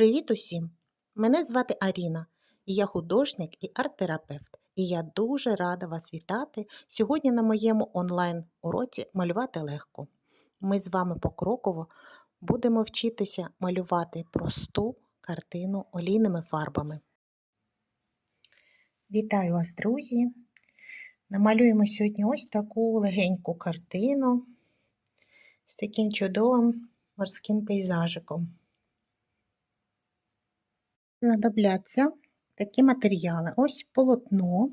Привіт усім! Мене звати Аріна, і я художник і арт-терапевт. І я дуже рада вас вітати сьогодні на моєму онлайн-уроці Малювати легко. Ми з вами покроково будемо вчитися малювати просту картину олійними фарбами. Вітаю вас, друзі! Намалюємо сьогодні ось таку легеньку картину з таким чудовим морським пейзажиком. Знадобляться такі матеріали. Ось полотно.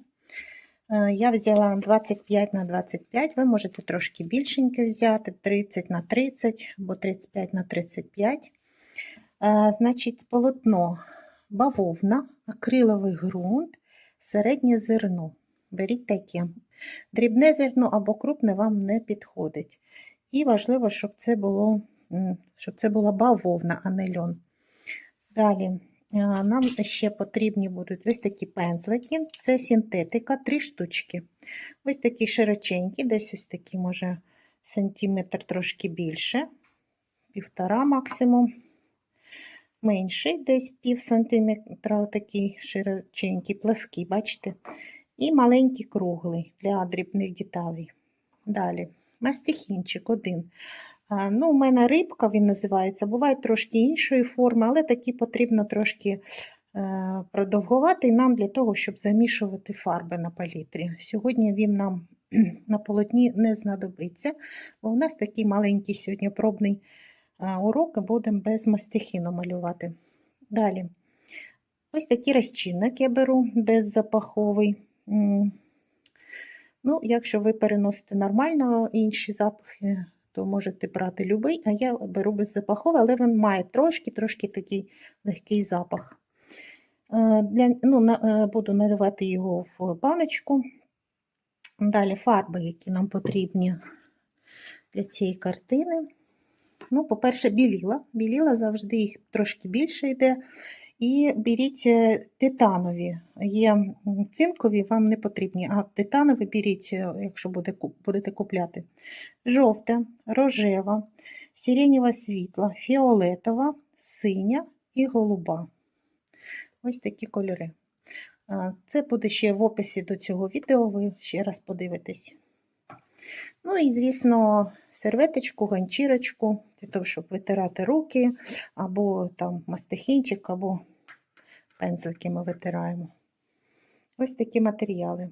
Е, Я взяла 25 на 25, ви можете трошки більшеньке взяти, 30 на 30 або 35 на 35. Е, Значить, полотно бавовна, акриловий ґрунт, середнє зерно. Беріть таке. Дрібне зерно або крупне вам не підходить. І важливо, щоб це було, щоб це була бавовна, а не льон. Далі. Нам ще потрібні будуть ось такі пензлики. Це синтетика, три штучки. Ось такі широченькі, десь ось такі, може, сантиметр трошки більше, півтора максимум. Менший, десь пів сантиметра, такий широченький, плаский, бачите? І маленький круглий для дрібних деталей. Далі, мастихінчик один. Ну, У мене рибка він називається, буває трошки іншої форми, але такі потрібно трошки е, продовгувати нам для того, щоб замішувати фарби на палітрі. Сьогодні він нам на полотні не знадобиться, бо у нас такий маленький сьогодні пробний урок, і будемо без мастихіну малювати. Далі, ось такий розчинник я беру беззапаховий. Ну, Якщо ви переносите нормально інші запахи, то можете брати любий, а я беру беззапаховий, але він має трошки-трошки такий легкий запах. Для, ну, на, Буду наливати його в баночку. Далі фарби, які нам потрібні для цієї картини. Ну, По-перше, біліла. Біліла завжди їх трошки більше йде. І беріть титанові. Є цинкові, вам не потрібні, а титанові беріть, якщо будете купляти. Жовта, рожева, сиренєва світла, фіолетова, синя і голуба. Ось такі кольори. Це буде ще в описі до цього відео, ви ще раз подивитесь. Ну і, звісно, серветочку, ганчірочку, для того, щоб витирати руки, або там мастихінчик, або пензлики ми витираємо. Ось такі матеріали.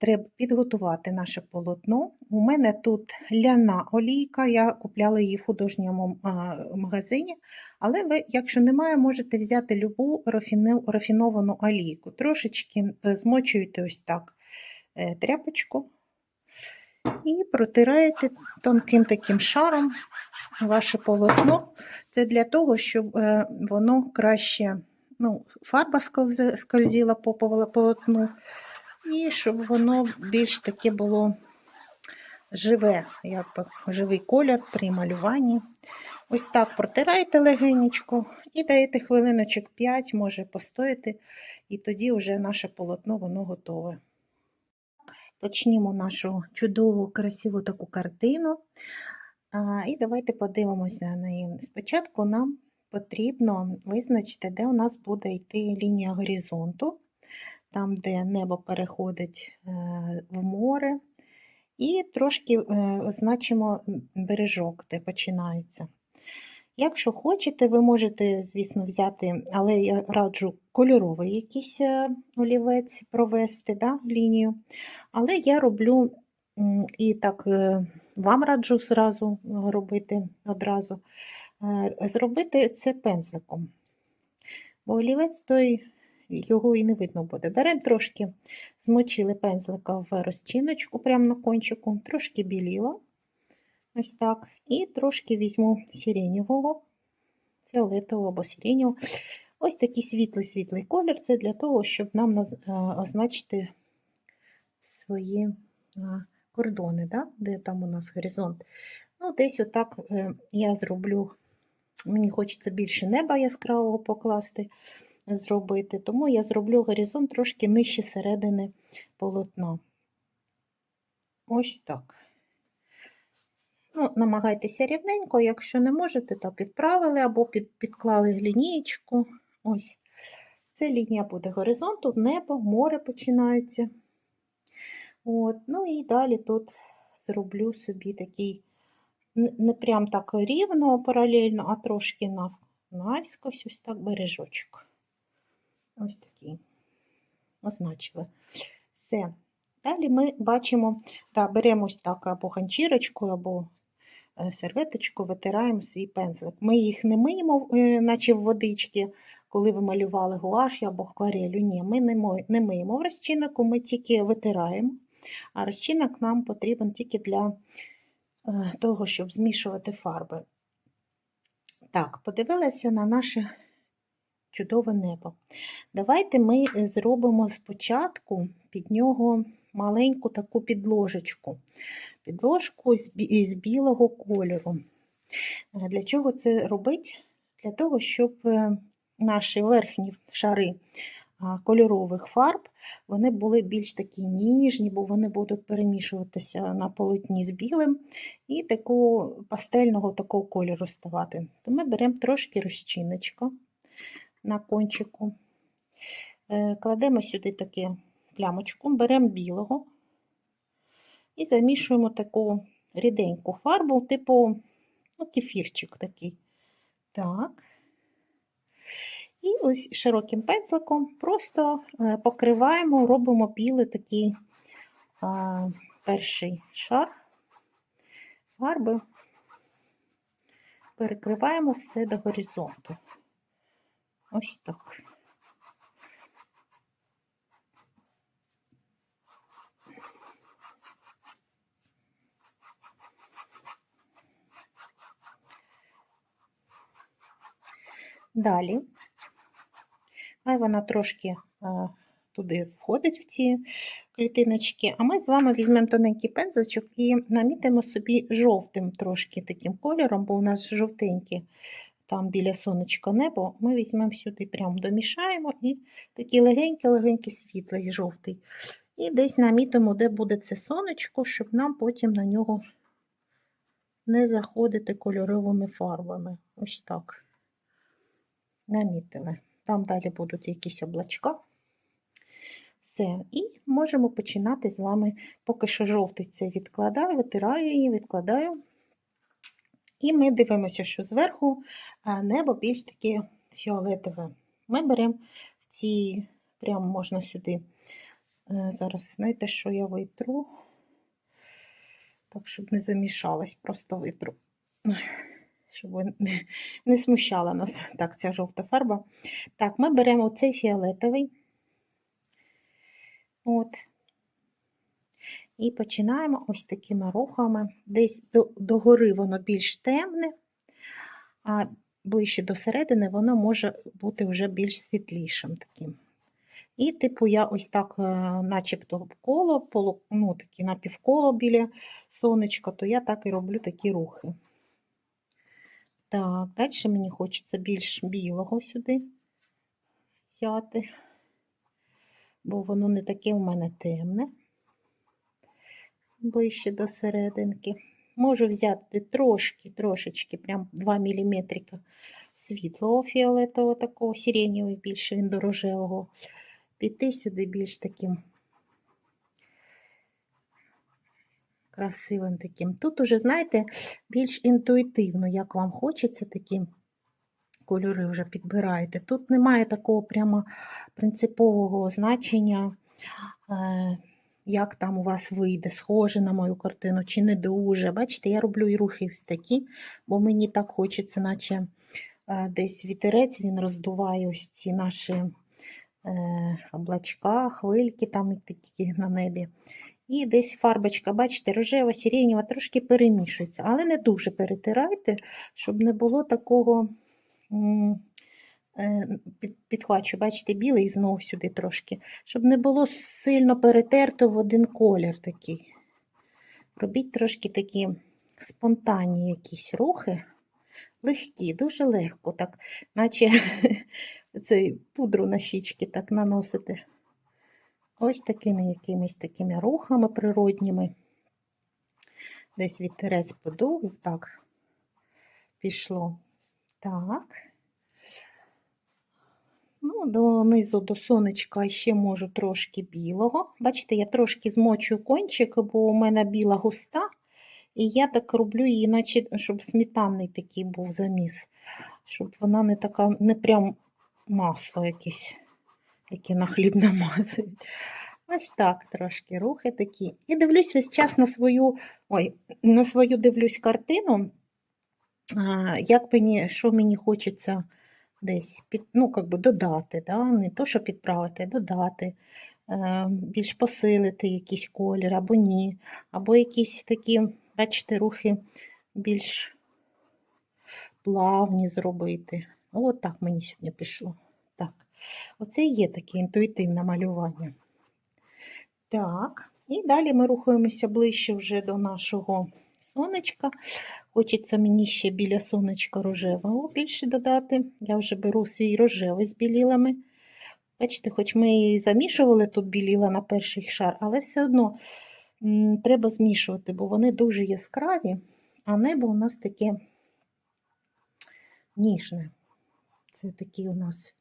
Треба підготувати наше полотно. У мене тут ляна олійка, я купляла її в художньому магазині, але ви, якщо немає, можете взяти любу рафіновану олійку. Трошечки е, змочуєте ось так е, тряпочку. І протираєте тонким таким шаром ваше полотно. Це для того, щоб е, воно краще, ну, фарба скользила по полотну, і щоб воно більш таке було живе, як живий колір при малюванні. Ось так протираєте легенечко і даєте хвилиночок 5, може постояти, і тоді вже наше полотно воно готове. Почнімо нашу чудову, красиву таку картину. І давайте подивимося на неї. Спочатку нам потрібно визначити, де у нас буде йти лінія горизонту, там, де небо переходить е, в море, і трошки е, означимо бережок, де починається. Якщо хочете, ви можете, звісно, взяти, але я раджу кольоровий якийсь е, олівець провести да, лінію. Але я роблю і так е, вам раджу зразу робити одразу, е, зробити це пензликом. Бо олівець той його і не видно буде. Беремо трошки, змочили пензлика в розчиночку, прямо на кончику, трошки біліла. Ось так. І трошки візьму сиренєвого, фіолетового або сиренєвого. Ось такий світлий-світлий колір це для того, щоб нам означити свої кордони, да? де там у нас горизонт. Ну, Десь отак е, я зроблю, мені хочеться більше неба яскравого покласти, зробити, тому я зроблю горизонт трошки нижче середини полотна. Ось так. Ну, намагайтеся рівненько, якщо не можете, то підправили або під, підклали лінієчку. Ось. Це лінія буде горизонту, небо, море починається. От. Ну і далі тут зроблю собі такий, не прям так рівно паралельно, а трошки нав- навскось, ось так бережочок. Ось такий. Означили. Все. Далі ми бачимо, да, беремо ось так або ганчірочку, або серветочку, витираємо свій пензлик. Ми їх не миємо, е, наче в водички, коли ви малювали гуашю або акварелю. Ні, ми не миємо в розчиннику, ми тільки витираємо. А розчинник нам потрібен тільки для е, того, щоб змішувати фарби. Так, подивилася на наше чудове небо. Давайте ми зробимо спочатку під нього маленьку таку підложечку. Підложку з білого кольору. Е, Для чого це робити? Для того, щоб е, наші верхні шари кольорових фарб вони були більш такі ніжні, бо вони будуть перемішуватися на полотні з білим і такого пастельного такого кольору ставати. То ми беремо трошки розчиночка на кончику, Е, кладемо сюди таку плямочку, беремо білого і замішуємо таку ріденьку фарбу, типу ну, кефірчик такий. Так. І ось широким пензликом просто е, покриваємо, робимо білий такий а, перший шар фарби, перекриваємо все до горизонту. Ось так. Далі, хай вона трошки е, туди входить в ці клітиночки, а ми з вами візьмемо тоненький пензличок і намітимо собі жовтим трошки таким кольором, бо у нас жовтенькі там біля сонечка небо. Ми візьмемо сюди, прямо домішаємо і такий легенький-легенький світлий жовтий. І десь намітимо, де буде це сонечко, щоб нам потім на нього не заходити кольоровими фарбами. Ось так намітили. Там далі будуть якісь облачка. Все. І можемо починати з вами, поки що жовтий це відкладаю, витираю її, відкладаю. І ми дивимося, що зверху небо більш таке фіолетове. Ми беремо в ці, прямо можна сюди. Е, Зараз, знаєте, що я витру, так, щоб не замішалась, просто витру щоб не- не смущала нас так, ця жовта фарба. Так, ми беремо цей фіолетовий. От. І починаємо ось такими рухами. Десь до, догори воно більш темне, а ближче до середини воно може бути вже більш світлішим таким. І, типу, я ось так, е, начебто коло, ну, такі напівколо біля сонечка, то я так і роблю такі рухи. Так, далі мені хочеться більш білого сюди взяти, бо воно не таке у мене темне, ближче до серединки. Можу взяти трошки, трошечки, прям 2 мм світлого фіолетового, такого сиренєвого, більше він до рожевого. Піти сюди більш таким красивим таким. Тут уже, знаєте, більш інтуїтивно, як вам хочеться такі кольори вже підбираєте. Тут немає такого прямо принципового значення, е, як там у вас вийде, схоже на мою картину чи не дуже. Бачите, я роблю і рухи такі, бо мені так хочеться, наче е, десь вітерець він роздуває ось ці наші е, облачка, хвильки там і такі на небі. І десь фарбочка, бачите, рожева, сиренєва, трошки перемішується, але не дуже перетирайте, щоб не було такого е, під- підхвачу, бачите, білий знов сюди трошки, щоб не було сильно перетерто в один колір такий. Робіть трошки такі спонтанні якісь рухи, легкі, дуже легко, так, наче цей пудру на щічки так наносите. Ось такими якимись такими рухами природніми. десь вітерець подув, так пішло. Так. Ну, донизу до сонечка ще можу трошки білого. Бачите, я трошки змочую кончик, бо у мене біла густа. І я так роблю її, наче, щоб сметанний такий був заміс. Щоб вона не така, не прям масло якесь, яке на хліб намазують. Ось так трошки рухи такі. І дивлюсь весь час на свою, ой, на свою дивлюсь картину, як мені, що мені хочеться десь під, ну, как би додати, да? не то, що підправити, а додати, е, більш посилити якийсь колір або ні, або якісь такі, бачите, рухи більш плавні зробити. Ну, От так мені сьогодні пішло. Так. Оце і є таке інтуїтивне малювання. Так, і далі ми рухаємося ближче вже до нашого сонечка. Хочеться мені ще біля сонечка рожевого більше додати. Я вже беру свій рожевий з білілами. Бачите, хоч ми і замішували тут біліла на перший шар, але все одно треба змішувати, бо вони дуже яскраві, а небо у нас таке ніжне. Це такий у нас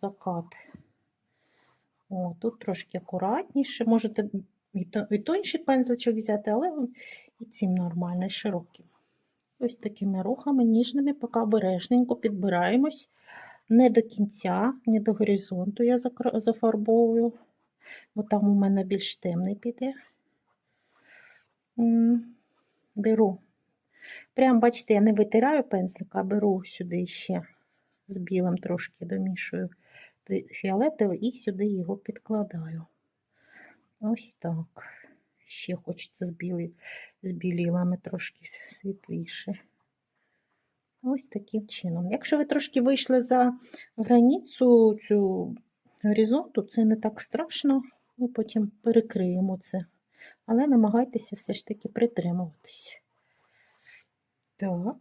закат. О, тут трошки акуратніше. Можете і, то, і тонший пензличок взяти, але і цим нормально, і широким. Ось такими рухами ніжними, поки обережненько підбираємось. Не до кінця, не до горизонту я зафарбовую, бо там у мене більш темний піде. Беру. Прям, бачите, я не витираю пензлика, беру сюди ще з білим трошки домішую фіолетовий і сюди його підкладаю. Ось так. Ще хочеться з, білі, з білілами трошки світліше. Ось таким чином. Якщо ви трошки вийшли за границю цю горизонту, це не так страшно. Ми потім перекриємо це. Але намагайтеся все ж таки притримуватись. Так.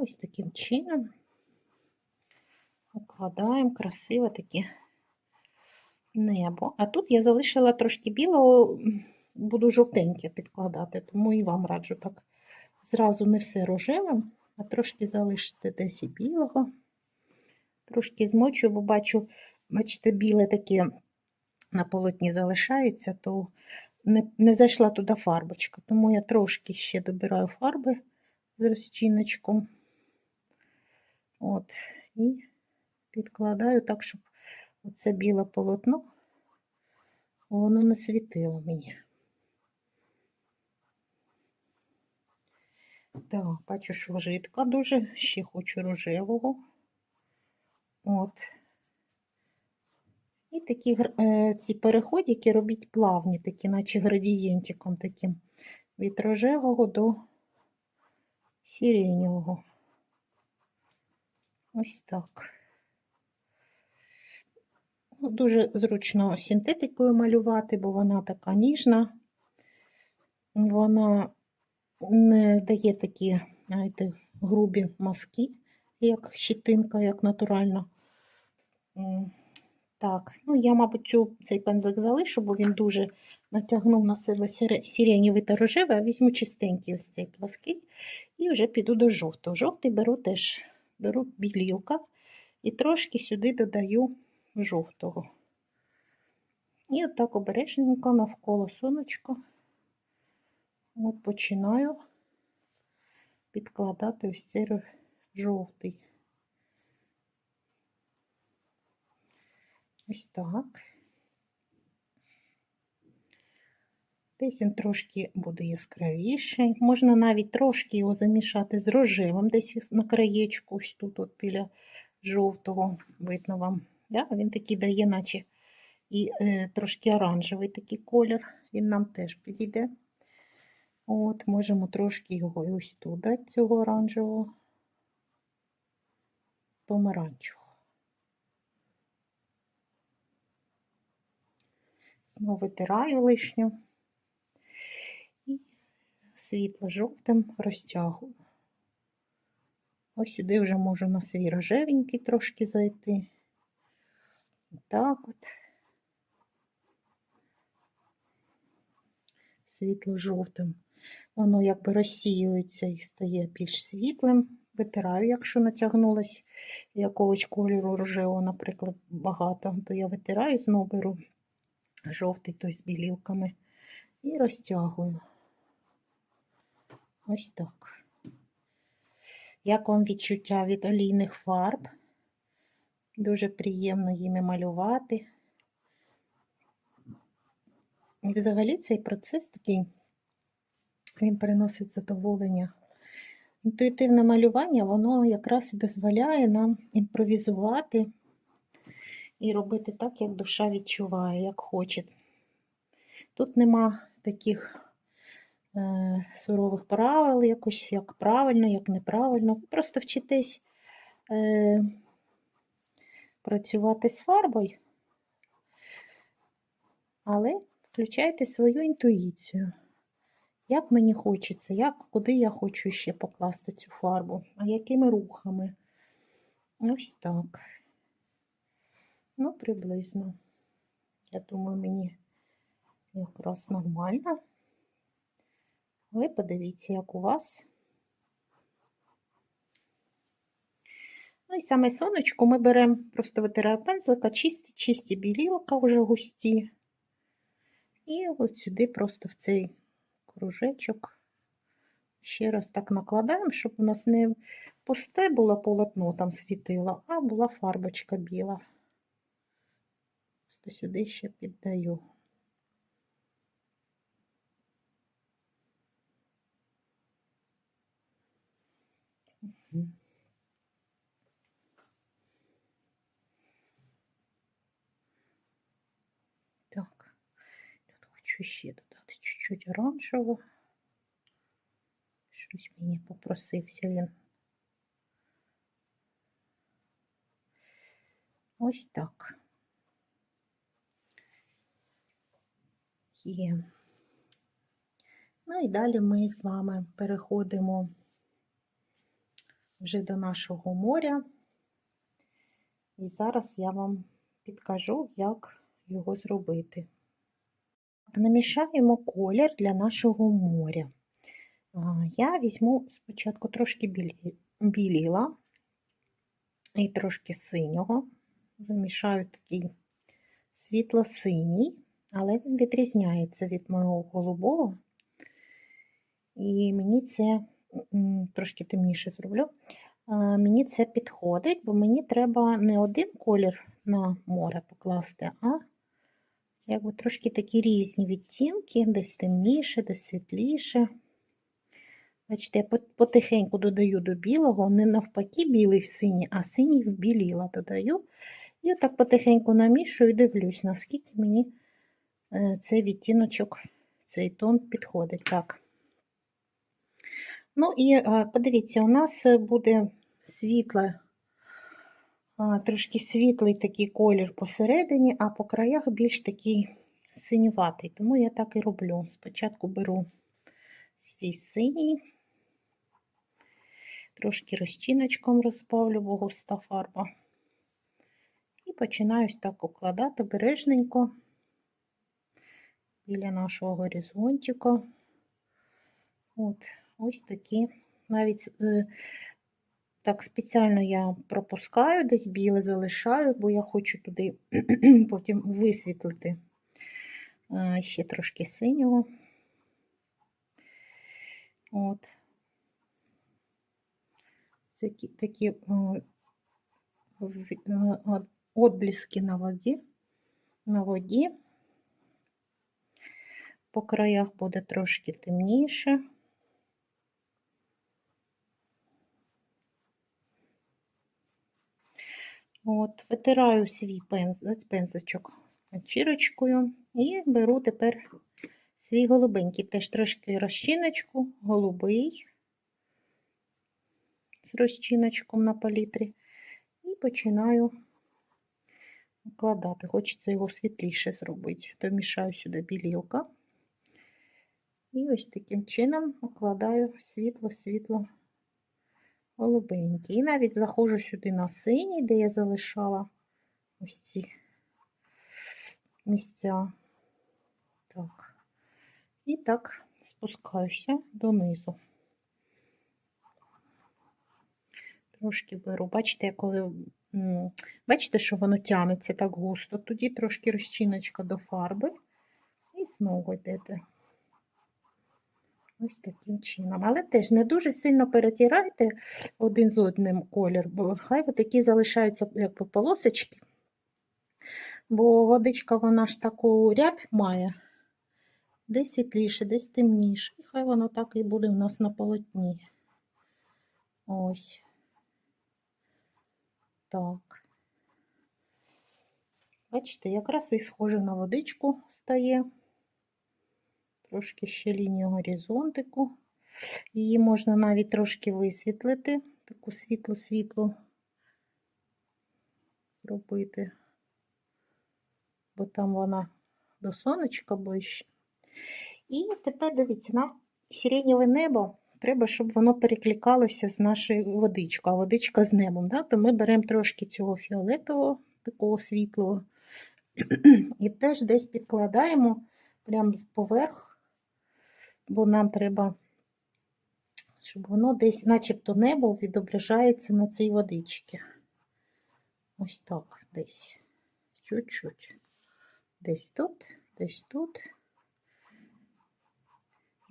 Ось таким чином укладаємо красиве таке небо. А тут я залишила трошки білого, буду жовтеньке підкладати, тому і вам раджу так зразу не все рожевим, а трошки залишити десь і білого. Трошки змочую, бо бачу, бачите, біле таке на полотні залишається, то не, не зайшла туди фарбочка. Тому я трошки ще добираю фарби з розчиночком. От, і підкладаю так, щоб оце біле полотно воно не світило мені. Так, бачу, що жидка дуже, ще хочу рожевого. От. І такі е, ці переходики робіть плавні, такі, наче градієнтиком таким від рожевого до сиреневого. Ось так. Ну, Дуже зручно синтетикою малювати, бо вона така ніжна. Вона не дає такі, знаєте, грубі мазки, як щитинка, як натуральна. Так, ну я, мабуть, цей пензлик залишу, бо він дуже натягнув на себе сиренєвий та рожевий, а візьму чистенький ось цей плоский і вже піду до жовтого. Жовтий беру теж беру білілка і трошки сюди додаю жовтого. І отак обережненько навколо сонечка от починаю підкладати ось цей жовтий. Ось так. Десь він трошки буде яскравіший. Можна навіть трошки його замішати з рожевим, десь на краєчку, ось тут, от біля жовтого, видно вам. Да? Він такий дає, наче і е, трошки оранжевий такий колір. Він нам теж підійде. От, можемо трошки його ось тут дати, цього оранжевого, помаранчевого. Знову витираю лишню світло-жовтим розтягую. Ось сюди вже можу на свій рожевенький трошки зайти. Так от. світло-жовтим. Воно якби розсіюється і стає більш світлим. Витираю, якщо натягнулось якогось кольору рожевого, наприклад, багато, то я витираю, знову беру жовтий той з білілками і розтягую. Ось так. Як вам відчуття від олійних фарб? Дуже приємно їми малювати. І взагалі цей процес такий, він приносить задоволення. Інтуїтивне малювання, воно якраз і дозволяє нам імпровізувати і робити так, як душа відчуває, як хоче. Тут нема таких сурових правил, якось як правильно, як неправильно. Ви просто вчитесь е, працювати з фарбою, але включайте свою інтуїцію. Як мені хочеться, як, куди я хочу ще покласти цю фарбу, а якими рухами. Ось так. Ну, приблизно. Я думаю, мені якраз нормально. Ви подивіться, як у вас. Ну і саме сонечко ми беремо, просто витираю пензлика, чисті, чисті білілка вже густі. І от сюди просто в цей кружечок ще раз так накладаємо, щоб у нас не пусте було полотно там світило, а була фарбочка біла. Просто сюди ще піддаю. Угу. Так, тут хочу ще додати чуть-чуть оранжевого. Щось мені попросився він. Ось так. Є. Ну і далі ми з вами переходимо вже до нашого моря. І зараз я вам підкажу, як його зробити. Намішаємо колір для нашого моря. Я візьму спочатку трошки білі, біліла і трошки синього. Замішаю такий світло-синій, але він відрізняється від мого голубого. І мені це трошки темніше зроблю. Мені це підходить, бо мені треба не один колір на море покласти, а якби трошки такі різні відтінки, десь темніше, десь світліше. Бачите, я потихеньку додаю до білого, не навпаки, білий в синій, а синій в біліла додаю. І отак потихеньку намішую і дивлюсь, наскільки мені е, цей відтіночок, цей тон підходить. Так. Ну і подивіться, у нас буде світле, трошки світлий такий колір посередині, а по краях більш такий синюватий. Тому я так і роблю. Спочатку беру свій синій, трошки розчиночком розбавлю, бо густа фарба. І починаю так укладати обережненько біля нашого горизонтика. От, ось такі. Навіть е, так спеціально я пропускаю, десь біле залишаю, бо я хочу туди потім висвітлити е, ще трошки синього. От. Це такі отбліски на воді, на воді. По краях буде трошки темніше. От, Витираю свій пензличок чірочкою і беру тепер свій голубенький, теж трошки розчиночку, голубий з розчиночком на палітрі, і починаю вкладати. Хочеться його світліше зробити, то мішаю сюди білілка. І ось таким чином укладаю світло-світло голубенький. І навіть заходжу сюди на синій, де я залишала ось ці місця. Так. І так спускаюся донизу. Трошки беру. Бачите, коли бачите, що воно тягнеться так густо, тоді трошки розчиночка до фарби і знову йдете. Ось таким чином. Але теж не дуже сильно перетирайте один з одним колір, бо хай такі залишаються якби полосочки. Бо водичка вона ж таку рябь має. Десь світліше, десь темніше. І хай воно так і буде у нас на полотні. Ось. Так. Бачите, якраз і схоже на водичку стає. Трошки ще лінію горизонтику. Її можна навіть трошки висвітлити, таку світлу-світлу зробити, бо там вона до сонечка ближче. І тепер дивіться, на сиренєве небо треба, щоб воно перекликалося з нашою водичкою, а водичка з небом. Да? То ми беремо трошки цього фіолетового, такого світлого, і теж десь підкладаємо прямо поверх, бо нам треба, щоб воно десь, начебто небо відображається на цій водичці. Ось так, десь. Чуть-чуть. Десь тут, десь тут.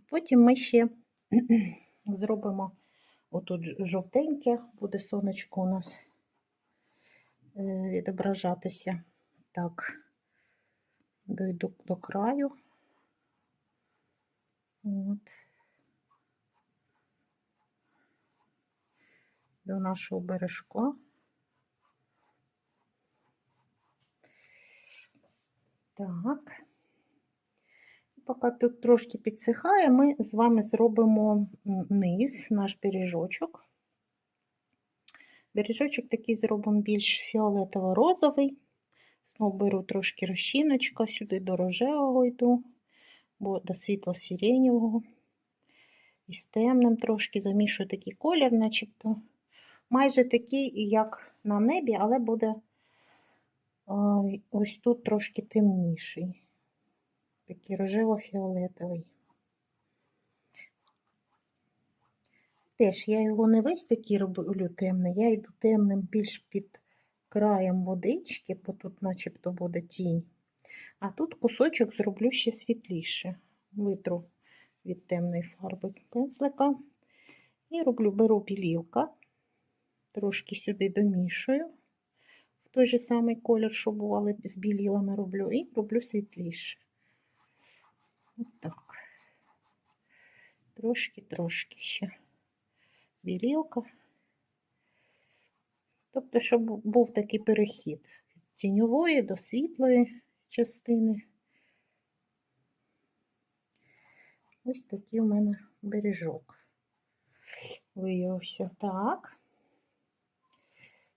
Потім ми ще зробимо отут жовтеньке, буде сонечко у нас е, відображатися. Так, дойду до краю. От. До нашого бережка. Так. Поки тут трошки підсихає, ми з вами зробимо низ, наш бережочок. Бережочок такий зробимо більш фіолетово-розовий. Знову беру трошки розчиночка, сюди до рожевого йду, бо до світло-сиреневого. І з темним трошки замішую такий колір, начебто. Майже такий, як на небі, але буде ось тут трошки темніший такий рожево-фіолетовий. Теж я його не весь такий роблю темний, я йду темним більш під краєм водички, бо тут начебто буде тінь. А тут кусочок зроблю ще світліше, витру від темної фарби пензлика. І роблю, беру білілка, трошки сюди домішую. В той же самий колір, що був, але з білілами роблю, і роблю світліше. Отак. Трошки-трошки ще білілка. Тобто, щоб був такий перехід від тіньової до світлої частини. Ось такий у мене бережок виявився. Так.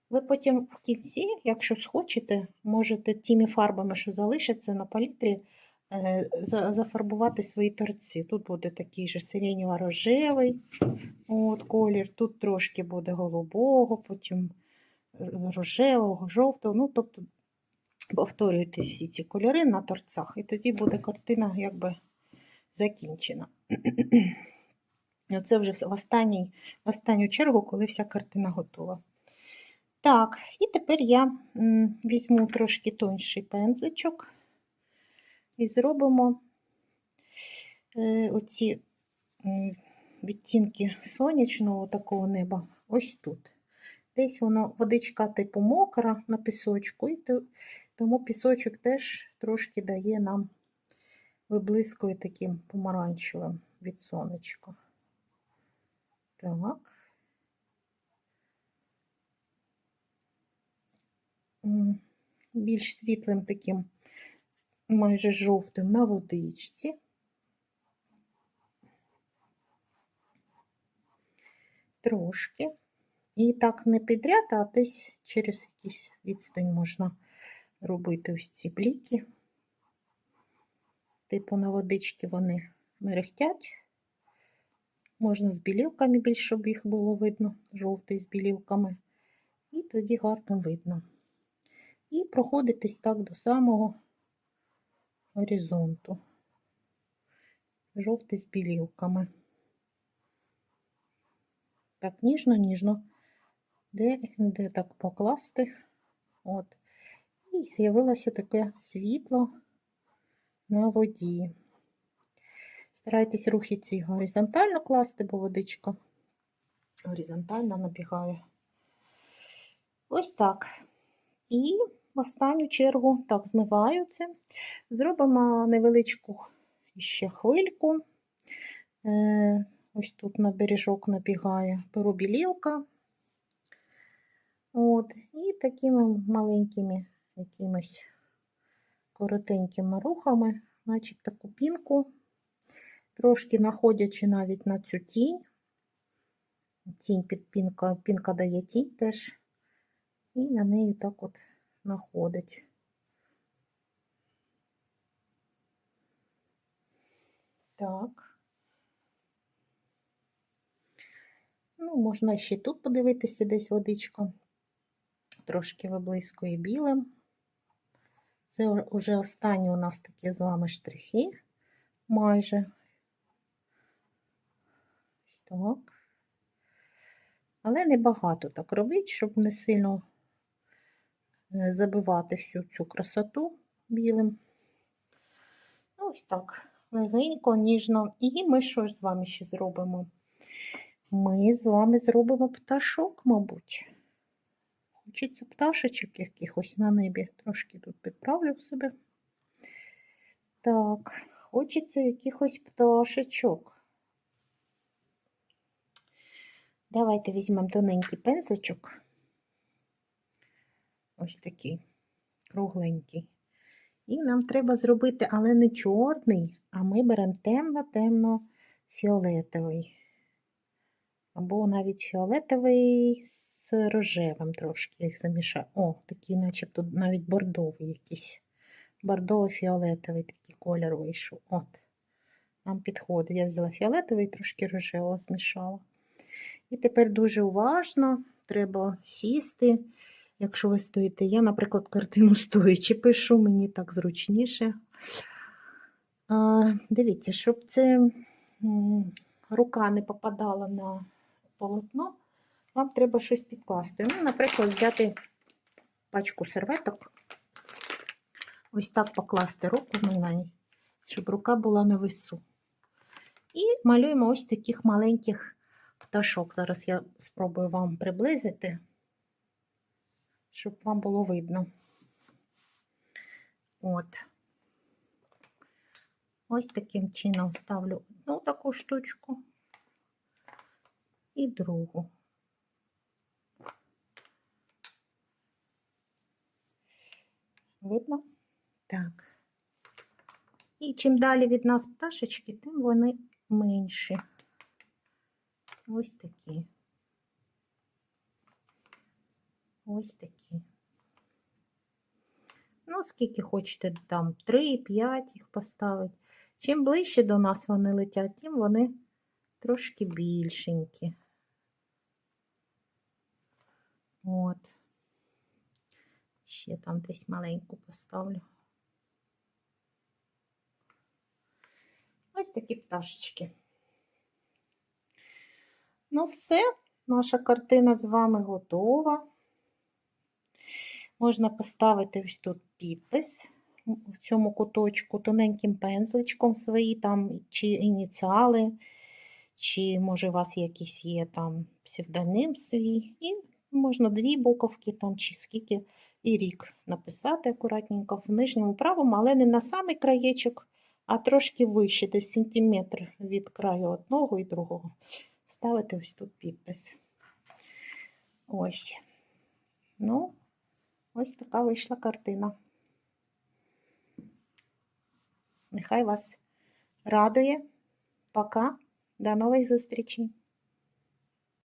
Ви потім в кінці, якщо схочете, можете тими фарбами, що залишаться на палітрі, Е, зафарбувати свої торці. Тут буде такий же сиренєво-рожевий от, колір, тут трошки буде голубого, потім рожевого, жовтого. Ну, тобто, повторюйте всі ці кольори на торцях, і тоді буде картина якби закінчена. Це вже в, останній, в останню чергу, коли вся картина готова. Так, і тепер я візьму трошки тонший пензличок і зробимо е, оці відтінки сонячного такого неба ось тут. Десь воно водичка типу мокра на пісочку, і тому пісочок теж трошки дає нам виблискує таким помаранчевим від сонечка. Так. Більш світлим таким майже жовтим на водичці. Трошки. І так не підряд, а десь через якийсь відстань можна робити ось ці бліки. Типу на водичці вони мерехтять. Можна з білілками більш, щоб їх було видно, жовтий з білілками. І тоді гарно видно. І проходитись так до самого горизонту. жовтий з білілками. Так, ніжно-ніжно. Де, де так покласти? От. І з'явилося таке світло на воді. Старайтесь рухи ці горизонтально класти, бо водичка горизонтально набігає. Ось так. І в останню чергу так змиваю це. Зробимо невеличку ще хвильку. Е, ось тут на бережок набігає перу білілка. От, і такими маленькими якимись коротенькими рухами, значить таку пінку, трошки находячи навіть на цю тінь. Тінь під пінка, пінка дає тінь теж, і на неї так от находить. Так. Ну, можна ще тут подивитися десь водичка. Трошки виблискує білим. Це вже останні у нас такі з вами штрихи майже. Ось так. Але небагато так робіть, щоб не сильно е, забивати всю цю красоту білим. Ось так, легенько, ніжно. І ми що з вами ще зробимо? Ми з вами зробимо пташок, мабуть. Хочеться пташечок якихось на небі. Трошки тут підправлю себе. Так, хочеться якихось пташечок. Давайте візьмемо тоненький пензличок. Ось такий кругленький. І нам треба зробити, але не чорний, а ми беремо темно-темно-фіолетовий. Або навіть фіолетовий з рожевим трошки їх замішаю. О, такий, начебто, навіть бордовий якийсь. Бордово-фіолетовий такий колір вийшов. От. Нам підходить. Я взяла фіолетовий трошки рожевого змішала. І тепер дуже уважно треба сісти. Якщо ви стоїте, я, наприклад, картину стоячи пишу, мені так зручніше. А, Дивіться, щоб це рука не попадала на полотно, вам треба щось підкласти. Ну, Наприклад, взяти пачку серветок, ось так покласти руку на неї, щоб рука була на весу. І малюємо ось таких маленьких пташок. Зараз я спробую вам приблизити, щоб вам було видно. От. Ось таким чином ставлю одну таку штучку і другу. Видно? Так. І чим далі від нас пташечки, тим вони менші. Ось такі. Ось такі. Ну, скільки хочете, там 3-5 їх поставити. Чим ближче до нас вони летять, тим вони трошки більшенькі. От. Ще там десь маленьку поставлю. Ось такі пташечки. Ну, все, наша картина з вами готова. Можна поставити ось тут підпис в цьому куточку тоненьким пензличком свої там, чи ініціали, чи, може, у вас якийсь є там псевдоним свій. І можна дві буковки там, чи скільки і рік написати акуратненько в нижньому правому, але не на самий краєчок, а трошки вище, десь сантиметр від краю одного і другого. Ставити ось тут підпис. Ось. Ну, ось така вийшла картина. Нехай вас радує. Пока. До нових зустрічей!